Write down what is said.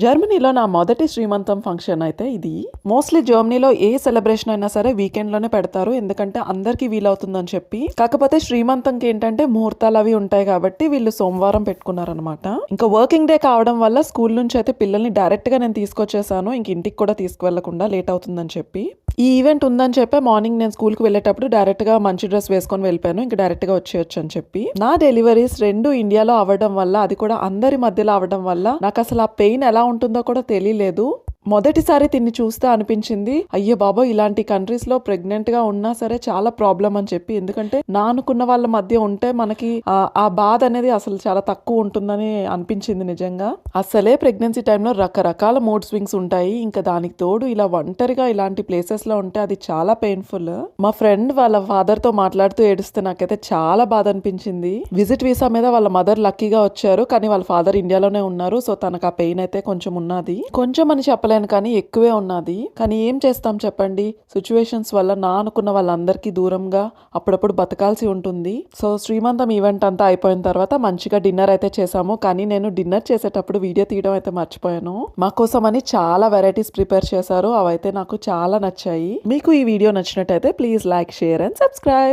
జర్మనీలో నా మొదటి శ్రీమంతం ఫంక్షన్ అయితే ఇది. మోస్ట్లీ జర్మనీలో ఏ సెలబ్రేషన్ అయినా సరే వీకెండ్లోనే పెడతారు. ఎందుకంటే అందరికీ వీలవుతుందని చెప్పి. కాకపోతే శ్రీమంతంకి ఏంటంటే ముహూర్తాలు అవి ఉంటాయి కాబట్టి వీళ్ళు సోమవారం పెట్టుకున్నారనమాట ఇంకా వర్కింగ్ డే కావడం వల్ల స్కూల్ నుంచి అయితే పిల్లల్ని డైరెక్ట్గా నేను తీసుకొచ్చేసాను. ఇంక ఇంటికి కూడా తీసుకువెళ్ళకుండా లేట్ అవుతుందని చెప్పి. ఈ ఈవెంట్ ఉందని చెప్పి మార్నింగ్ నేను స్కూల్కి వెళ్ళేటప్పుడు డైరెక్ట్గా మంచి డ్రెస్ వేసుకొని వెళ్ళిపోయాను. ఇంకా డైరెక్ట్గా వచ్చేయచ్చు అని చెప్పి. నా డెలివరీస్ రెండు ఇండియాలో అవ్వడం వల్ల అది కూడా అందరి మధ్యలో అవ్వడం వల్ల నాకు అసలు ఆ పెయిన్ ఎలా ఉంటుందో కూడా తెలియలేదు. మొదటిసారి తిని చూస్తే అనిపించింది అయ్యో బాబా ఇలాంటి కంట్రీస్లో ప్రెగ్నెంట్గా ఉన్నా సరే చాలా ప్రాబ్లం అని చెప్పి. ఎందుకంటే నా అనుకున్న వాళ్ళ మధ్య ఉంటే మనకి ఆ, బాధ అనేది అసలు చాలా తక్కువ ఉంటుందని అనిపించింది నిజంగా. అసలే ప్రెగ్నెన్సీ టైంలో రకరకాల మూడ్ స్వింగ్స్ ఉంటాయి. ఇంకా దానికి తోడు ఇలా ఒంటరిగా ఇలాంటి ప్లేసెస్లో ఉంటే అది చాలా పెయిన్ఫుల్ మా ఫ్రెండ్ వాళ్ళ ఫాదర్తో మాట్లాడుతూ ఏడుస్తే నాకైతే చాలా బాధ అనిపించింది. విజిట్ వీసా మీద వాళ్ళ మదర్ లక్కీగా వచ్చారు. కానీ వాళ్ళ ఫాదర్ ఇండియాలోనే ఉన్నారు. సో తనకు ఆ పెయిన్ అయితే కొంచెం ఉన్నది. కొంచెం అని చెప్పలేను కానీ ఎక్కువే ఉన్నది. కానీ ఏం చేస్తాం చెప్పండి? సిచ్యువేషన్స్ వల్ల నా అనుకున్న వాళ్ళందరికీ దూరంగా అప్పుడప్పుడు బతకాల్సి ఉంటుంది. సో శ్రీమంతం ఈవెంట్ అంతా అయిపోయిన తర్వాత మంచిగా డిన్నర్ అయితే చేసాము కానీ నేను డిన్నర్ చేసేటప్పుడు వీడియో తీయడం అయితే మర్చిపోయాను. మా కోసం అని చాలా వెరైటీస్ ప్రిపేర్ చేశారు. అవైతే నాకు చాలా నచ్చాయి. మీకు ఈ వీడియో నచ్చినట్టయితే please like share and subscribe.